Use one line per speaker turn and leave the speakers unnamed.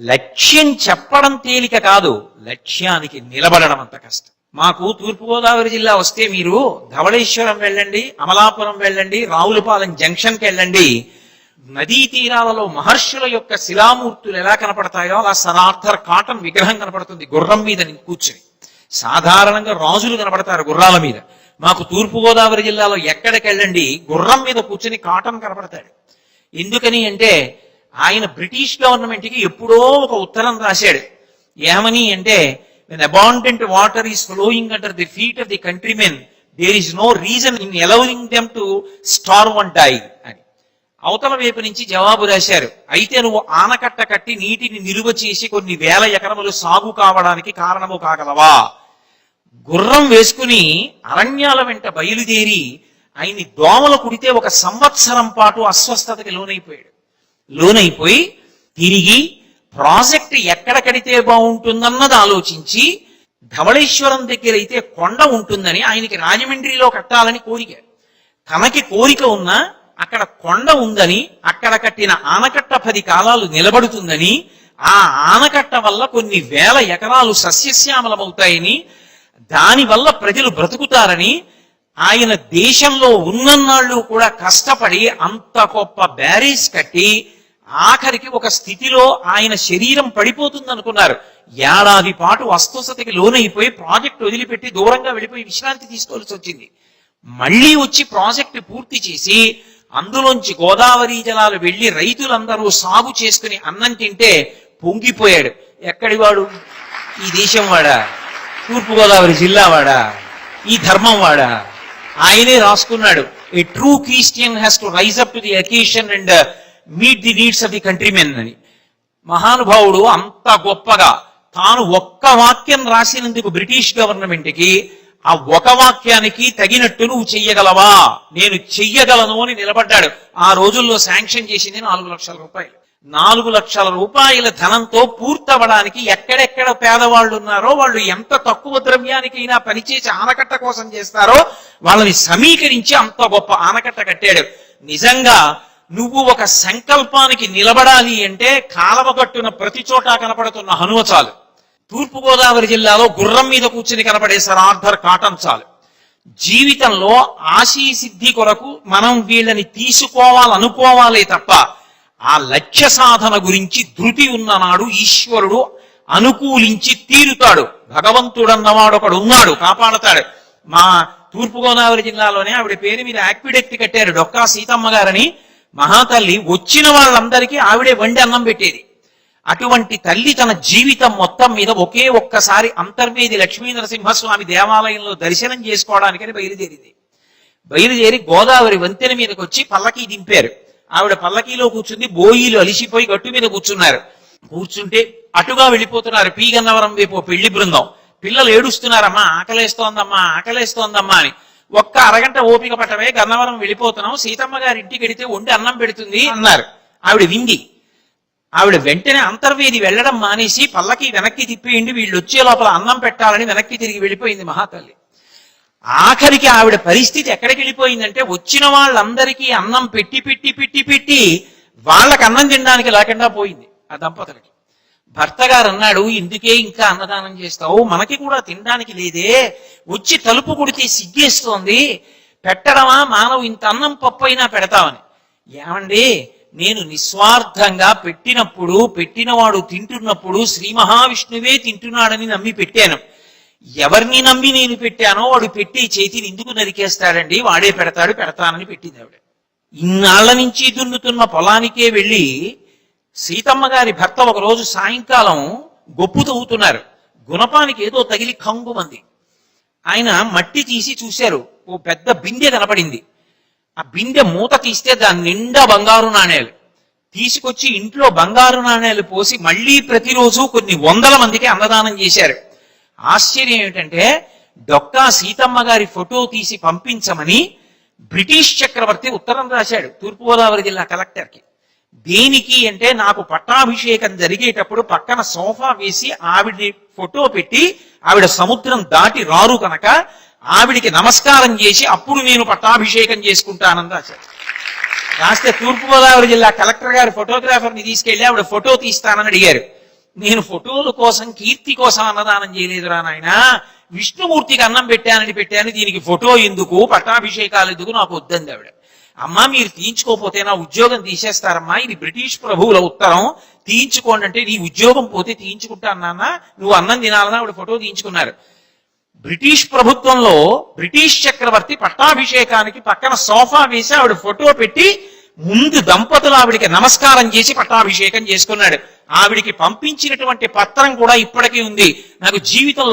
లక్ష్యం చెప్పడం తేలిక కాదు లక్ష్యానికి నిలబడడం అంత కష్టం. మాకు తూర్పుగోదావరి జిల్లా వస్తే మీరు ధవళేశ్వరం వెళ్ళండి అమలాపురం వెళ్ళండి రావులపాలెం జంక్షన్కి వెళ్ళండి. నదీ తీరాలలో మహర్షుల యొక్క శిలామూర్తులు ఎలా కనపడతాయో అలా సరార్థర్ కాటన్ విగ్రహం కనపడుతుంది గుర్రం మీద కూర్చొని కూర్చుని. సాధారణంగా రాజులు కనపడతారు గుర్రాల మీద. మాకు తూర్పుగోదావరి జిల్లాలో ఎక్కడికి వెళ్ళండి గుర్రం మీద కూర్చుని కాటన్ కనపడతాడు. ఎందుకని అంటే ఆయన బ్రిటిష్ గవర్నమెంట్కి ఎప్పుడో ఒక ఉత్తరం రాశాడు. ఏమని అంటే when abundant water is flowing under the feet of the countrymen there is no reason in allowing them to starve and die అని. అవతల వైపు నుంచి జవాబు రాశారు. అయితే నువ్వు ఆనకట్ట కట్టి నీటిని నిలువ చేసి కొన్ని వేల ఎకరములు సాగు కావడానికి కారణము కాగలవా? గుర్రం వేసుకుని అరణ్యాల వెంట బయలుదేరి ఆయన్ని దోమలు కుడితే ఒక సంవత్సరం పాటు అస్వస్థతకి లోనైపోయాడు. లోనైపోయి తిరిగి ప్రాజెక్ట్ ఎక్కడ కడితే బాగుంటుందన్నది ఆలోచించి ధవళేశ్వరం దగ్గర అయితే కొండ ఉంటుందని ఆయనకి రాజమండ్రిలో కట్టాలని కోరిక. తనకి కోరిక ఉన్నా అక్కడ కొండ ఉందని అక్కడ కట్టిన ఆనకట్ట పది కాలాలు నిలబడుతుందని ఆ ఆనకట్ట వల్ల కొన్ని వేల ఎకరాలు సస్యశ్యామలమవుతాయని దానివల్ల ప్రజలు బ్రతుకుతారని ఆయన దేశంలో ఉన్నన్నాళ్ళు కూడా కష్టపడి అంత గొప్ప బ్యారేజ్ కట్టి ఆఖరికి ఒక స్థితిలో ఆయన శరీరం పడిపోతుంది అనుకున్నారు ఏడాది పాటు అస్వస్థతకి లోనైపోయి ప్రాజెక్ట్ వదిలిపెట్టి దూరంగా వెళ్ళిపోయి విశ్రాంతి తీసుకోవాల్సి వచ్చింది. మళ్ళీ వచ్చి ప్రాజెక్ట్ పూర్తి చేసి అందులోంచి గోదావరి జలాలు వెళ్ళి రైతులందరూ సాగు చేసుకుని అన్నం తింటే పొంగిపోయాడు. ఎక్కడి వాడు? ఈ దేశం వాడా? తూర్పుగోదావరి జిల్లా వాడా? ఈ ధర్మం వాడా? ఆయనే రాసుకున్నాడు. A true Christian has to rise up to the occasion and meet the needs of the countrymen అని. మహానుభావుడు అంత గొప్పగా తాను ఒక్క వాక్యం రాసినందుకు బ్రిటిష్ గవర్నమెంట్కి ఆ ఒక వాక్యానికి తగినట్టు నువ్వు చెయ్యగలవా? నేను చెయ్యగలను అని నిలబడ్డాడు. ఆ రోజుల్లో శాంక్షన్ చేసింది నాలుగు లక్షల రూపాయలు. నాలుగు లక్షల రూపాయల ధనంతో పూర్తవడానికి ఎక్కడెక్కడ పేదవాళ్ళు ఉన్నారో వాళ్ళు ఎంత తక్కువ ద్రవ్యానికైనా పనిచేసి ఆనకట్ట కోసం చేస్తారో వాళ్ళని సమీకరించి అంత గొప్ప ఆనకట్ట కట్టాడు. నిజంగా నువ్వు ఒక సంకల్పానికి నిలబడాలి అంటే కాలవ కట్టున ప్రతి చోట కనపడుతున్న హనుమ చాలు. తూర్పుగోదావరి జిల్లాలో గుర్రం మీద కూర్చుని కనపడే సరార్థర్ కాటన్ చాలు. జీవితంలో ఆశీ సిద్ధి కొరకు మనం వీళ్ళని తీసుకోవాలనుకోవాలే తప్ప ఆ లక్ష్య సాధన గురించి ధృతి ఉన్ననాడు ఈశ్వరుడు అనుకూలించి తీరుతాడు. భగవంతుడన్నవాడు ఒకడు ఉన్నాడు కాపాడతాడు. మా తూర్పుగోదావరి జిల్లాలోనే ఆవిడ పేరు మీద యాక్విడెక్ట్ కట్టారు డొక్కా సీతమ్మ గారని. మహాతల్లి వచ్చిన వాళ్ళందరికీ ఆవిడే వండి అన్నం పెట్టేది. అటువంటి తల్లి తన జీవితం మొత్తం మీద ఒకే ఒక్కసారి అంతర్వేది లక్ష్మీ నరసింహస్వామి దేవాలయంలో దర్శనం చేసుకోవడానికని బయలుదేరింది. బయలుదేరి గోదావరి వంతెన మీదకి వచ్చి పల్లకి దింపారు. ఆవిడ పల్లకీలో కూర్చుంది బోయిలు అలిసిపోయి గట్టు మీద కూర్చున్నారు. కూర్చుంటే అటుగా వెళ్ళిపోతున్నారు పీ గన్నవరం వైపు పెళ్ళి బృందం. పిల్లలు ఏడుస్తున్నారమ్మా ఆకలేస్తోందమ్మా ఆకలేస్తోందమ్మా అని. ఒక్క అరగంట ఓపిక పట్టవే గన్నవరం వెళ్ళిపోతున్నాం. సీతమ్మ గారి ఇంటికి వెడితే వండి అన్నం పెడుతుంది అన్నారు. ఆవిడ వింది ఆవిడ వెంటనే అంతర్వేది వెళ్ళడం మానేసి పల్లకి వెనక్కి తిప్పేయండి వీళ్ళు వచ్చే లోపల అన్నం పెట్టాలని వెనక్కి తిరిగి వెళ్ళిపోయింది మహాతల్లి. ఆఖరికి ఆవిడ పరిస్థితి ఎక్కడికి వెళ్ళిపోయిందంటే వచ్చిన వాళ్ళందరికీ అన్నం పెట్టి పెట్టి పెట్టి పెట్టి వాళ్ళకి అన్నం తినడానికి లేకుండా పోయింది ఆ దంపతులకి. భర్త గారు అన్నాడు ఇందుకే ఇంకా అన్నదానం చేస్తావు మనకి కూడా తినడానికి లేదే వచ్చి తలుపు కొడితే సిగ్గేస్తోంది పెట్టడమా? మానవు ఇంత అన్నం పప్పు అయినా పెడతామని. ఏమండి నేను నిస్వార్థంగా పెట్టినప్పుడు పెట్టినవాడు తింటున్నప్పుడు శ్రీ మహావిష్ణువే తింటున్నాడని నమ్మి పెట్టాను. ఎవరిని నమ్మి నేను పెట్టానో వాడు పెట్టి చేతిని ఎందుకు నరికేస్తాడండి? వాడే పెడతాడు పెడతానని పెట్టింది ఆవిడ. ఇన్నాళ్ళ నుంచి దున్నుతున్న పొలానికే వెళ్ళి సీతమ్మ గారి భర్త ఒక రోజు సాయంకాలం గొప్పు తవ్వుతున్నారు. గుణపానికి ఏదో తగిలి కంగుమంది ఆయన మట్టి తీసి చూశారు. ఓ పెద్ద బిందె కనపడింది. ఆ బిందె మూత తీస్తే దాని నిండా బంగారు నాణేలు. తీసుకొచ్చి ఇంట్లో బంగారు నాణేలు పోసి మళ్ళీ ప్రతిరోజు కొన్ని వందల మందికి అన్నదానం చేశారు. ఆశ్చర్యం ఏమిటంటే డొక్కా సీతమ్మ గారి ఫోటో తీసి పంపించమని బ్రిటిష్ చక్రవర్తి ఉత్తరం రాశాడు తూర్పుగోదావరి జిల్లా కలెక్టర్కి. దేనికి అంటే నాకు పట్టాభిషేకం జరిగేటప్పుడు పక్కన సోఫా వేసి ఆవిడ ఫోటో పెట్టి ఆవిడ సముద్రం దాటి రారు కనుక ఆవిడికి నమస్కారం చేసి అప్పుడు నేను పట్టాభిషేకం చేసుకుంటానని రాశారు. రాస్తే తూర్పుగోదావరి జిల్లా కలెక్టర్ గారు ఫోటోగ్రాఫర్ని తీసుకెళ్ళి ఆవిడ ఫోటో తీస్తానని అడిగారు. నేను ఫోటోల కోసం కీర్తి కోసం అన్నదానం చేయలేదురా నాయన. విష్ణుమూర్తికి అన్నం పెట్టానని పెట్టాను. దీనికి ఫోటో ఎందుకు? పట్టాభిషేకాలు ఎందుకు? నాకు వద్దంది ఆవిడ. అమ్మా మీరు తీయించుకోకపోతే నా ఉద్యోగం తీసేస్తారమ్మా ఇది బ్రిటిష్ ప్రభువుల ఉత్తరం. తీయించుకోండి అంటే నీ ఉద్యోగం పోతే తీయించుకుంటా అన్నా నువ్వు అన్నం తినాలని ఆవిడ ఫోటో తీయించుకున్నారు. బ్రిటిష్ ప్రభుత్వంలో బ్రిటిష్ చక్రవర్తి పట్టాభిషేకానికి పక్కన సోఫా వేసి ఆవిడ ఫోటో పెట్టి ముందు దంపతులు ఆవిడికి నమస్కారం చేసి పట్టాభిషేకం చేసుకున్నాడు. ఆవిడికి పంపించినటువంటి పత్రం కూడా ఇప్పటికీ ఉంది. నాకు జీవితంలో